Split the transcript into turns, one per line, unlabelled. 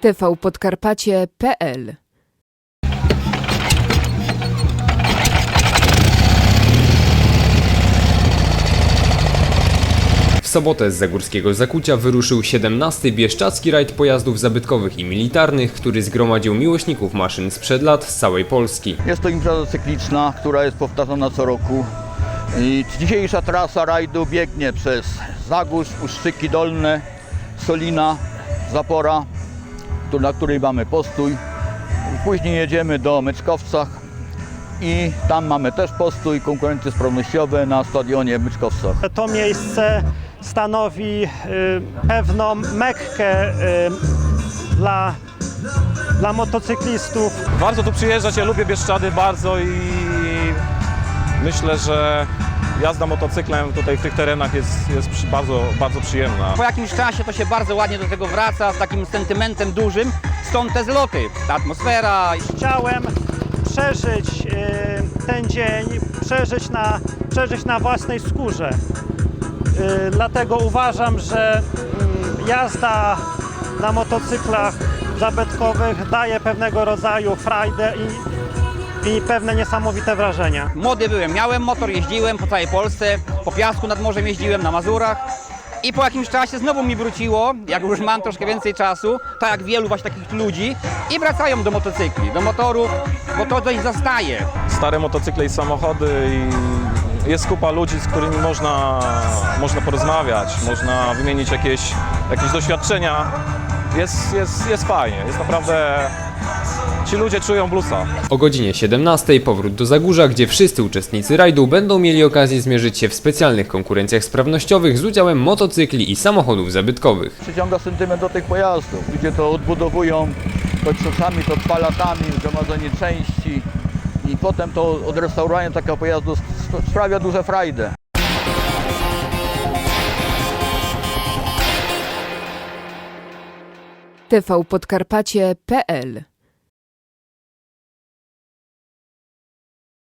tvpodkarpacie.pl
W sobotę z Zagórskiego Zakucia wyruszył 17. Bieszczacki rajd pojazdów zabytkowych i militarnych, który zgromadził miłośników maszyn sprzed lat z całej Polski.
Jest to impreza cykliczna, która jest powtarzana co roku. I dzisiejsza trasa rajdu biegnie przez Zagórz, Uszczyki Dolne, Solina, Zapora, na której mamy postój. Później jedziemy do Myczkowcach i tam mamy też postój, konkurencje sprawnościowe na stadionie w Myczkowcach.
To miejsce stanowi y, pewną mekkę y, dla, dla motocyklistów.
Warto tu przyjeżdżać, ja lubię Bieszczady bardzo i myślę, że jazda motocyklem tutaj w tych terenach jest, jest bardzo, bardzo przyjemna.
Po jakimś czasie to się bardzo ładnie do tego wraca, z takim sentymentem dużym, stąd te zloty, ta atmosfera.
Chciałem przeżyć y, ten dzień, przeżyć na, przeżyć na własnej skórze. Y, Dlatego uważam, że mm, jazda na motocyklach zabytkowych daje pewnego rodzaju frajdę i, i pewne niesamowite wrażenia.
Młody byłem, miałem motor, jeździłem po całej Polsce, po piasku nad morzem jeździłem, na Mazurach. I po jakimś czasie znowu mi wróciło, jak już mam troszkę więcej czasu, tak jak wielu właśnie takich ludzi, i wracają do motocykli, do motorów, bo to coś zostaje.
Stare motocykle i samochody i jest kupa ludzi, z którymi można, można porozmawiać, można wymienić jakieś, jakieś doświadczenia. Jest, jest, jest fajnie, jest naprawdę... Ci ludzie czują bluesa.
O godzinie 17 powrót do Zagórza, gdzie wszyscy uczestnicy rajdu będą mieli okazję zmierzyć się w specjalnych konkurencjach sprawnościowych z udziałem motocykli i samochodów zabytkowych.
Przyciąga sentyment do tych pojazdów. Ludzie to odbudowują, to czasami to trwa latami, gromadzenie części i potem to odrestaurowanie takiego pojazdu sp- sprawia duże frajdę.
tvpodkarpacie.pl